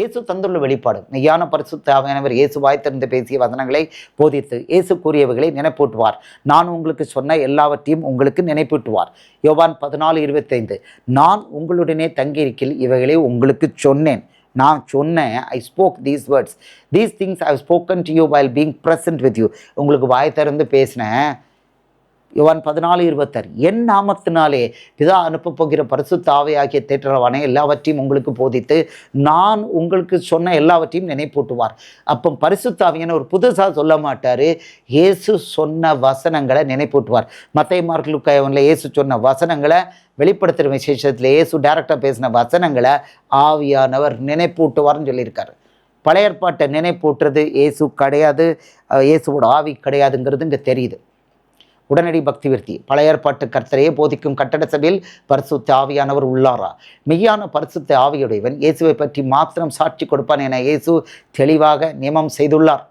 இயேசு தந்துள்ள வெளிப்பாடு. மெய்யான பரிசுத்த ஆவியானவர் இயேசு வாய்த்திருந்து பேசிய வசனங்களை போதித்து இயேசு கூறியவைகளை நினைப்பூட்டுவார். நான் உங்களுக்கு சொன்ன எல்லாவற்றையும் உங்களுக்கு நினைப்பூட்டுவார். யோவான் பதினாலு இருபத்தைந்து. நான் உங்களுடனே தங்கியிருக்கில் இவைகளை உங்களுக்கு சொன்னேன். நான் சொன்னேன் I spoke these words these things I spoken to you while being present with you உங்களுக்கு வாய் திறந்து பேசினேன் யுவான் பதினாலு இருபத்தாறு. என் நாமத்தினாலே பிதா அனுப்பப் போகிற பரிசுத்த ஆவியாகிய தேற்றரவானே எல்லாவற்றையும் உங்களுக்கு போதித்து நான் உங்களுக்கு சொன்ன எல்லாவற்றையும் நினைப்பூட்டுவார். அப்போ பரிசுத்த ஆவியான ஒரு புதுசாக சொல்ல மாட்டார். இயேசு சொன்ன வசனங்களை நினைப்பூட்டுவார். மத்திய மார்க் லுக்காயவனில் இயேசு சொன்ன வசனங்களை வெளிப்படுத்துகிற விசேஷத்தில் இயேசு டேரக்டாக பேசின வசனங்களை ஆவியானவர் நினைப்பூட்டுவார்னு சொல்லியிருக்காரு. பழைய ஏற்பாட்டை நினைப்பூட்டுறது இயேசு கிடையாது. இயேசுவோட ஆவி கிடையாதுங்கிறது இங்கே தெரியுது. உடனடி பக்தி விருத்தி. பழைய ஏற்பாட்டு கர்த்தரையே போதிக்கும் கட்டட சபையில் பரிசுத்த ஆவியானவர் உள்ளாரா? மெய்யான பரிசுத்த ஆவியுடையவன் இயேசுவை பற்றி மாத்திரம் சாட்சி கொடுப்பான் என இயேசு தெளிவாக நியமம் செய்துள்ளார்.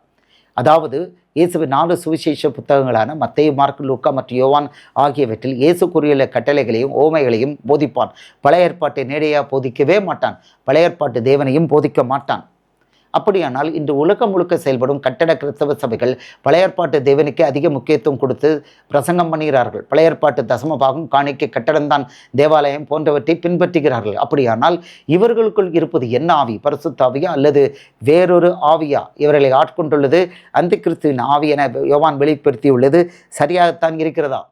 அதாவது இயேசுவின் நாலு சுவிசேஷ புத்தகங்களான மத்தேயு மார்க் லூக்கா மற்றும் யோவான் ஆகியவற்றில் இயேசு கூறியுள்ள கட்டளைகளையும் ஓமைகளையும் போதிப்பான். பழைய ஏற்பாட்டை நேரடியாக போதிக்கவே மாட்டான். பழைய ஏற்பாட்டு தேவனையும் போதிக்க மாட்டான். அப்படியானால் இன்று உலகம் முழுக்க செயல்படும் கட்டட கிறிஸ்தவ சபைகள் பழையற்பாட்டு தேவனுக்கே தேவனுக்கு அதிக முக்கியத்துவம் கொடுத்து பிரசங்கம் பண்ணுகிறார்கள். பழையற்பாட்டு தசமபாகம் காணிக்கை கட்டடம்தான் தேவாலயம் போன்றவற்றை பின்பற்றுகிறார்கள். அப்படியானால் இவர்களுக்குள் இருப்பது என்ன ஆவி? பரிசுத்தாவியா அல்லது வேறொரு ஆவியா? இவர்களை ஆட்கொண்டுள்ளது அந்த கிறிஸ்துவின் ஆவி என யோவான் வெளிப்படுத்தியுள்ளது. சரியாகத்தான் இருக்கிறதா?